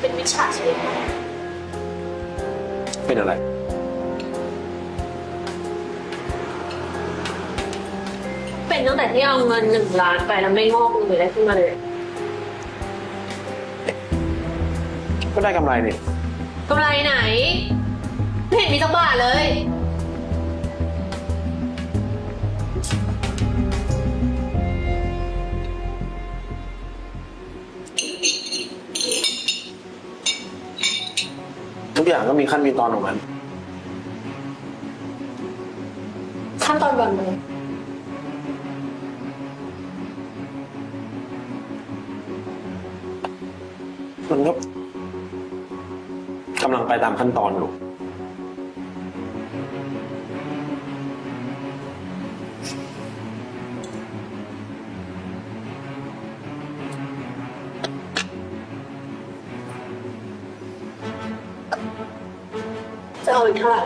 เป็นมิจฉาชีพเป็นอะไร เป็นตั้งแต่ที่เอาเงินหนึ่งล้านไปแล้วไม่งอกเงยอะไรขึ้นมาเลย ก็ได้กำไรนี่กำไรไหน ไม่เห็นมีสักบาทเลย ทุกอย่างก็มีขั้นมีตอนของมัน ขั้นตอนแบบไหนมันก็กำลังไปตามขั้นตอนอยู่ เอาอีกเท่าไหร่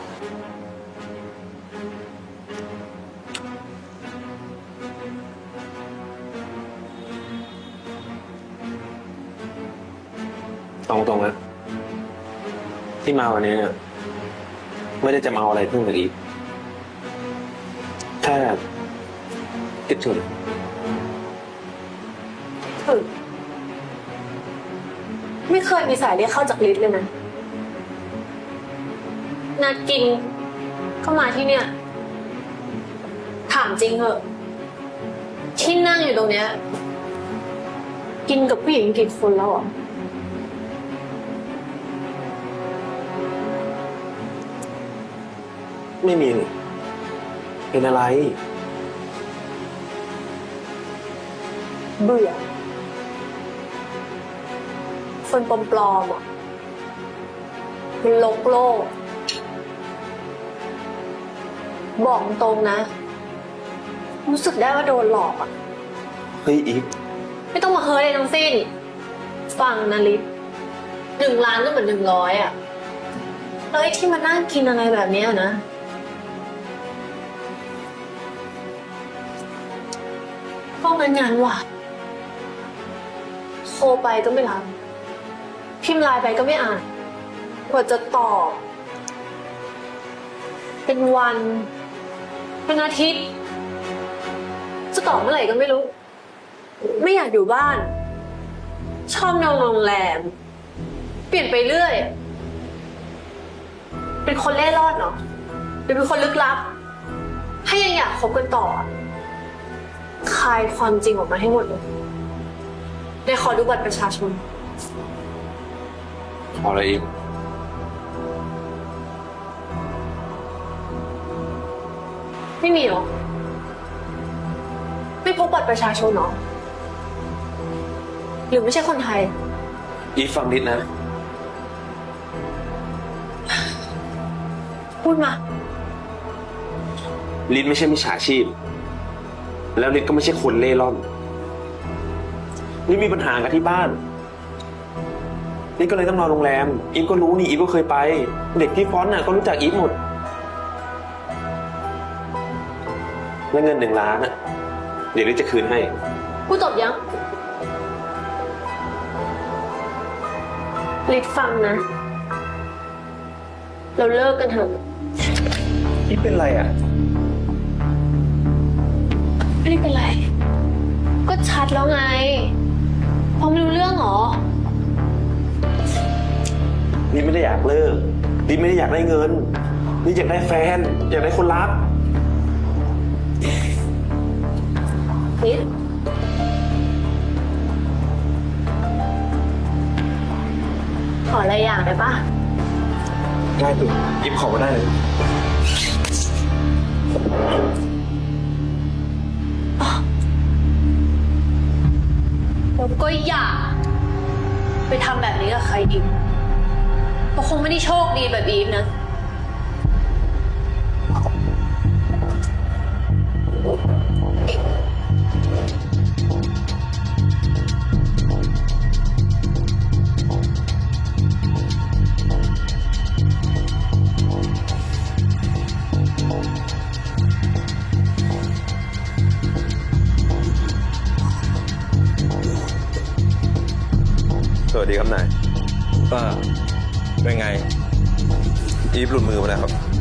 ตรงตรงๆนะที่มาวันนี้เนี่ยไม่ได้จะมาเอาอะไรเพิ่มจากอีกแค่คิดถึงถึง ไม่เคยมีสายเรียกเข้าจากลิสต์เลยนะ นัดกิน ก็มาที่เนี่ย ถามจริงเหอะ ที่นั่งอยู่ตรงเนี้ย กินกับผู้หญิงกี่คนแล้วอะไม่มีเลยเป็นอะไร เบื่อ คนปลอมๆอะมันลกโลก บอกตรงนะ รู้สึกได้ว่าโดนหลอกอะเฮ้ยอีฟไม่ต้องมาเฮ้ยเลยทั้งสิ้น ฟังนะลิศหนึ่งล้านก็เหมือนหนึ่งร้อยอะแล้วไอ้ที่มานั่งกินอะไรแบบเนี้ยนะ ก็งั้นงานว่ะโทรไปก็ไม่รับ พิมพ์ไลน์ไปก็ไม่อ่านกว่าจะตอบ เป็นวัน เป็นอาทิตย์ จะตอบเมื่อไหร่ก็ไม่รู้ ไม่อยากอยู่บ้าน ชอบนอนโรงแรม เปลี่ยนไปเรื่อย เป็นคนเล่ร่อนเนาะหรือเป็นคนลึกลับ ถ้ายังอยากคบกันต่อ คลายความจริงออกมาให้หมดเลยในขอดูบัตรประชาชนเออะไรอีฟ ไม่มีเหรอ ไม่พกบัตรประชาชนเหรอ หรือไม่ใช่คนไทย อีฟฟังนิดนะ พูดมา ลิศไม่ใช่มิจฉาชีพ แล้วลิศก็ไม่ใช่คนเล่ร่อนลิศมีปัญหากับที่บ้านลิศก็เลยต้องนอนโรงแรม อีฟก็รู้นี่อีฟก็เคยไป เด็กที่ฟอนต์น่ะก็รู้จักอีฟหมด แล้วเงินหนึ่งล้านอะเดี๋ยวลิศจะคืนให้พูดจบยังลิดฟังนะ เราเลิกกันเถอะอีฟเป็นไรอะ ไม่ได้เป็นไร ก็ชัดแล้วไงพอไม่รู้เรื่องเหรอ ลิศไม่ได้อยากเลิก ลิศไม่ได้อยากได้เงินลิศอยากได้แฟน อยากได้คนรัก นิดขออะไรอย่างได้ปะได้ตุอีฟขอมาได้เลยแล้วก็อย่า ไปทำแบบนี้กับใครอีกเพราะคงไม่ได้โชคดีแบบอีฟนะ สวัสดีครับนายเอป้าเป็นไงอีฟหลุดมือมาแล้วครับ